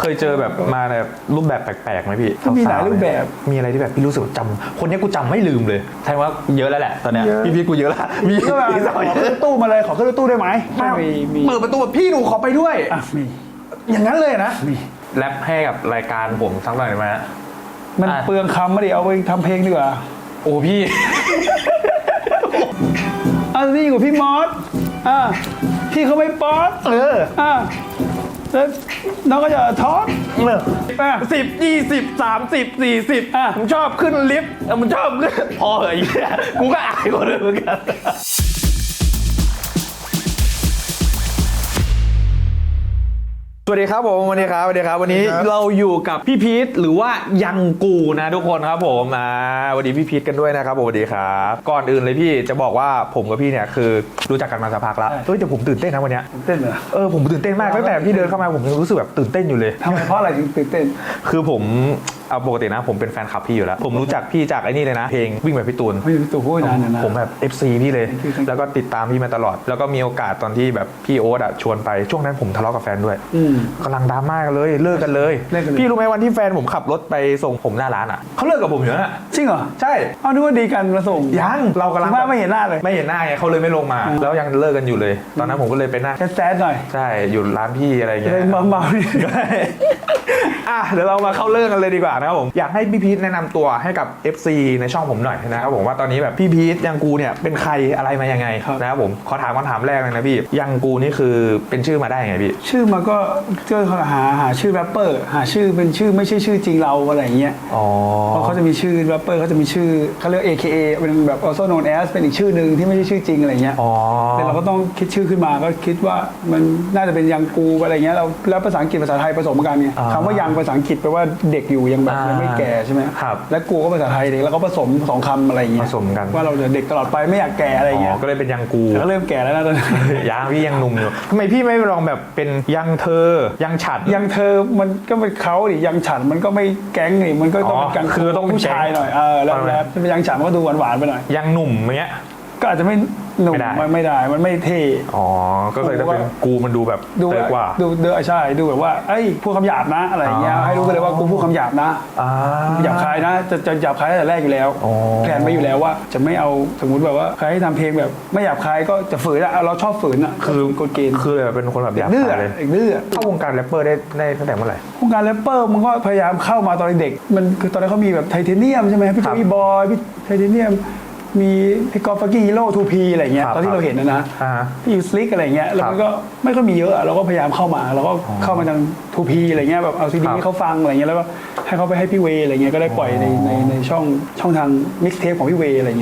เคยเจอแบบมาแบบรูปแบบแปลกๆไหมพี่ก็มีหลายสวๆรูปแบบ มีอะไรที่แบบพี่รู้สึกว่าจำคนนี้กูจำไม่ลืมเลยแทนว่าเยอะแล้วแหละตอนเนี้ยเยอะ พี่พีทกูเยอะแล้วมีก็แบบมีขสอมัยขึ้นรถตู้มาเลยขอขึ้นรถตู้ได้ไหมไม่มีมี เปิดประตูแบบพี่หนูขอไปด้วย อะมีอย่างนั้นเลยนะมีแรปให้กับรายการผมสักหน่อยไหมฮะ มันอะ เปลืองคำไม่ได้เอาไปทำเพลงดีกว่าโอ้พี่ เอานี่อยู่กับพี่มอสอ่าพี่เขาไม่ป๊อตเอออ่า แล้วน้องก็จะท้อนเอออะสิบยี่สิบสามสิบสี่สิบอะมึงชอบขึ้นลิฟต์เออมึงชอบขึ้นพอเหอะไอ้เหี้ยกูก็อายคนเลยเหมือนกัน วัสดีครับผมสวัสดีครับสวัสดีครับวันนี้สวัสดีครับเราอยู่กับพี่พีทหรือว่ายังกูนะทุกคนครับผมอ่าสวัสดีพี่พีทกันด้วยนะครับผมสวัสดีครับก่อนอื่นเลยพี่จะบอกว่าผมกับพี่เนี่ยคือรู้จักกันมาสักพักแล้วเฮ้ยแต่ผมตื่นเต้นนะวันเนี้ยเต้นเหรอเออผมตื่นเต้นมากตั้งแต่พี่เดินเข้ามาผมยังรู้สึกแบบตื่นเต้นอยู่เลยทำไมเพราะอะไรถึงตื่นเต้น คือผม เอาปกตินะผมเป็นแฟนคลับพี่อยู่แล้ว ผมรู้จักพี่จากไอ้นี่เลยนะ เพลงวิ่งแบบพี่ตูน ไม่รู้ตัวพูดนานอยู่นะผมแบบ FC พี่เลย Thank you, thank you แล้วก็ติดตามพี่มาตลอด แล้วก็มีโอกาสตอนที่แบบพี่โอ๊ตอะชวนไป ช่วงนั้นผมทะเลาะกับแฟนด้วยอืม กำลังดราม่ากันเลย เลิกกันเลย เลิกกันเลย พี่รู้ไหมวันที่แฟนผมขับรถไปส่งผมหน้าร้านอะเขาเลิกกับผมอยู่นะจริงเหรอใช่ เอานึกว่าดีกันมาส่ง ยังเรากำลังว่าไม่เห็นหน้าเลย ไม่เห็นหน้าไงเขาเลยไม่ลงมาอืมแล้วยังเลิกกันอยู่เลย ตอนนั้นผมก็เลยไปนั่งแซดๆหน่อยใช่อยู่ร้านพี่อะไรอย่างจะเงี้ยได้เบาๆนิด อะเดี๋ยวเรามาเข้าเรื่องกันเลยดีกว่านะครับผมอยากให้พี่พีทแนะนำตัวให้กับ FC ในช่องผมหน่อยนะครับผมว่าตอนนี้แบบพี่พีทยังกูเนี่ยเป็นใครอะไรมายังไงครับนะครับผมขอถามคำถามแรกเลยนะพี่ยังกูนี่คือเป็นชื่อมาได้ยังไงพี่ชื่อมันก็ก็หาหาชื่อแรปเปอร์หาชื่อเป็นชื่อไม่ใช่ชื่อจริงเราอะไรอย่างเงี้ยอ๋อเพราะเขาจะมีชื่อแรปเปอร์เขาจะมีชื่อเขาเรียก AKA เป็นแบบ also known as เป็นอีกชื่อหนึ่งที่ไม่ใช่ชื่อจริงอะไรเงี้ยอ๋อแต่เราก็ต้องคิดชื่อขึ้นมาก็คิดว่ามันน่าจะเป็นยังกูอะไรเงี้ยเราแล้วภาษาอังกฤษภาษาไทยผสมกันไงอ่าคำว่ายังภาษาอังกฤษแปลว่าเด็กอยู่ยังแบบอ่ายัยังไม่แก่ใช่ไหมครับและกูก็ภาษาไทยเด็กแล้วก็ผสมสองคำอะไรเงี้ยผสมกันว่าเราจะเด็กตลอดไปไม่อยากแก่อะไรอ๋เงี้อยก็เลยเป็นยังกูแต่ก็เริ่มแก่แล้วนะตอนนี้ยังพี่ยังหนุ่มอยู่ทำไมพี่ไม่ลองแบบเป็นยังเธอยังฉัดยังเธอมันก็เป็นเขาดิยังฉันมันก็ไม่แก๊งนี่มันก็ต้องเป็นกังอ๋อคือต้องเป็นผู้ชายแก๊งหน่อยเออแล้วเอาไหมแล้วเป็นยังฉันมันก็ดูหวานๆไปหน่อยยังหนุ่มอย่างเงี้ยก็อาจจะไม่ หนุ่มไม่ได้ มันไม่ได้มันไม่เท่ อ๋อ ก็เลยจะเป็นกูมันดูแบบดูเตอกว่า ดูเดอใช่ดูแบบว่าเอ้ยพูดคำหยาบนะอะไรอย่างเงี้ยอ๋อให้รู้ไปเลยว่ากูพูดคำหยาบนะอ่า หยาบคายนะจะจะหยาบคายตั้งแต่แรกอยู่แล้วอ๋อ แพลนไว้อยู่แล้วว่าจะไม่เอาสมมติแบบว่าใครให้ทำเพลงแบบ ไม่หยาบคายก็จะฝืนอะเราชอบฝืนอะคือกฎเกณฑ์คือแบบเป็นคนแบบหยาบดื้อคายอะเลยเด็กดื้ออะ เข้าวงการแรปเปอร์ได้ได้ตั้งแต่เมื่อไหร่ วงการแรปเปอร์มันก็พยายามเข้ามาตอนเด็ก มันคือตอนนั้นเขามีแบบไทเทเนียมใช่ไหมพี่ครัโจบวี่บอยพี่ไทเทเนียม มีพี่กอล์ฟฟักกิ้งฮีโร่ทูพีอะไรเงี้ยครับตอนที่เราเห็นนะนะอ่าฮะพี่ยูสลิกอะไรเงี้ยแล้วมันก็ไม่ค่อยมีเยอะอะเราก็พยายามเข้ามาเราก็เข้ามาทางทูพีอะไรเงี้ยแบบเอาซีดีครับให้เขาฟังอะไรเงี้ยแล้วก็ให้เขาไปให้พี่เวย์อะไรเงี้ยก็ได้ปล่อยในในในช่องช่องทางมิกเทปของพี่เวย์อะไรเงี้ย